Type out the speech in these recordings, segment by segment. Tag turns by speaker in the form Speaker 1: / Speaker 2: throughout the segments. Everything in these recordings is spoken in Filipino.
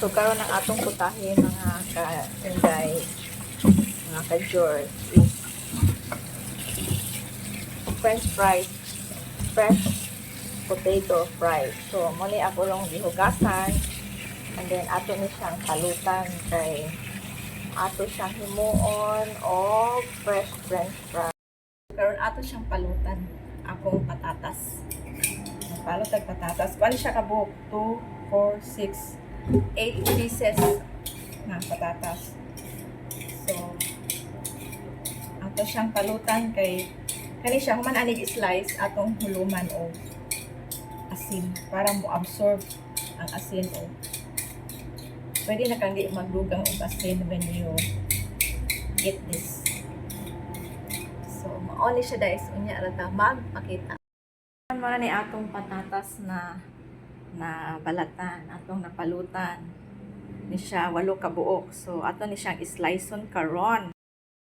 Speaker 1: So, karon ang atong putahe mga ka-inday, mga ka-George, is french fries, fresh potato fries. So, muli ako lang gihugasan, and then ato ni siyang palutan kay ato siyang himuon o fresh french fries. Karon ato siyang palutan, akong patatas. Palutag patatas. Bali siya kabuok, 2, 4, 6, 8 pieces na patatas. So, ato siyang palutan kay kani siya human ani slice atong huluman o asin para mo absorb ang asin o pwede na kang di magdugang og asin when you eat this. So, maoni siya guys, unya rata magpakita. Mga ni atong patatas na na balatan, atong napalutan ni siya walo ka buok. So ato ni siyang sliceon karon.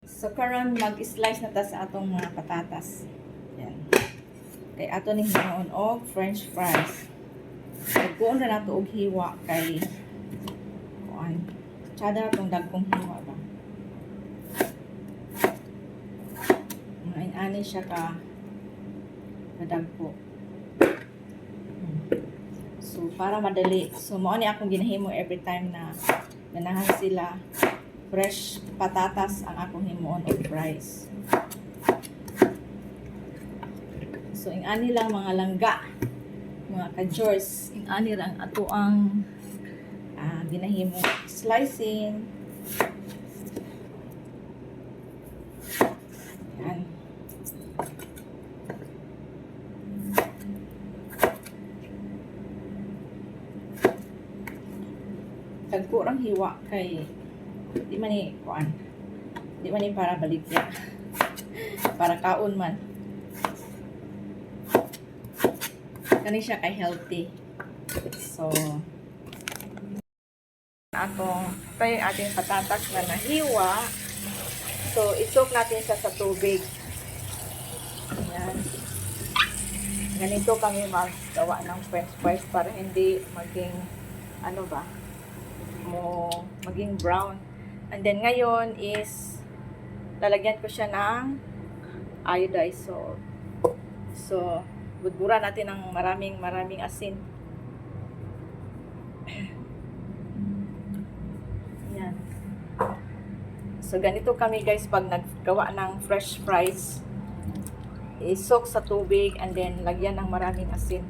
Speaker 1: So karon mag-slice na ta sa atong mga patatas. Yan. Kay ato ni hinuon og french fries. Nagkuon na nato og hiwa kay kuan. Tsada atong dagkong hiwa ba. Mga ani siya ka kadagpo. So, para madali. So, mao ni akong ginahimo every time na ganahan sila fresh patatas ang akong himuon o fries. So, ing ani lang mga langga, mga ka-jors, ing ani lang ato ang ah, ginahimo slicing. Yan. Tagkurang hiwa kay di man ni kuan. Di man ni para baligya. para kaon man. Kani siya kay healthy. So atong tayo ating patatas na nahiwa. So, isok natin siya sa tubig. Ayan. Ganito kami magawa ng french fries para hindi maging ano ba, maging brown. And then ngayon is lalagyan ko siya ng iodized salt. So, budbura natin ng maraming maraming asin. Yan. So, ganito kami guys pag naggawa ng fresh fries. Isok sa tubig and then lagyan ng maraming asin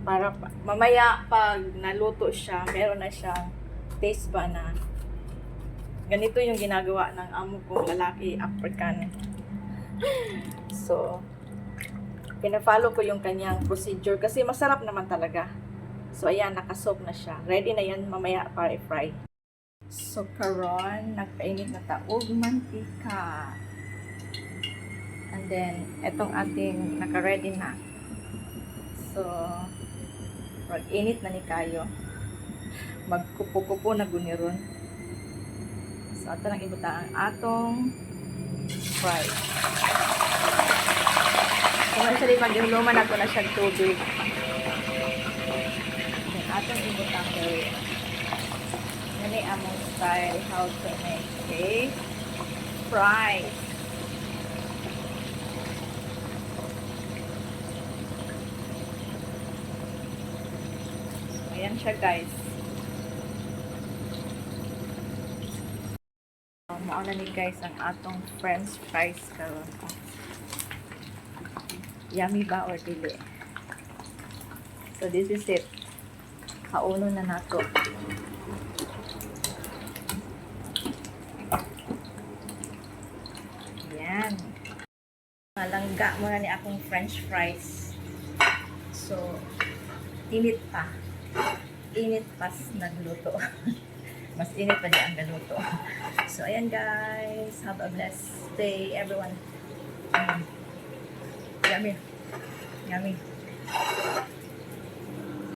Speaker 1: para pa- mamaya pag naluto siya, meron na siyang taste ba na ganito yung ginagawa ng amo kong lalaki African. So, pinafollow ko yung kanyang procedure kasi masarap naman talaga. So, ayan, nakasok na siya. Ready na yan mamaya para i-fry. So, karon nagpainit na taog mantika. And then, etong ating naka-ready na. So, mag-init na ni kayo. Magkupo-kupo na guniron. So, ato lang ibuta ang atong fry. Kung ano siya maghuluman ako na siyang tubig. Then, atong ibuta ko. Nani among style how to make a fry. Ayan siya guys. So, mauna ni guys ang atong french fries karon. Yummy ba or dili? So this is it. Kauno na nato. Yan. Malangga muna ni akong french fries. So, init pa. Init pas nagluto. Mas init pa di ang galuto. So, ayan guys. Have a blessed day, everyone. Um, yummy. Yummy.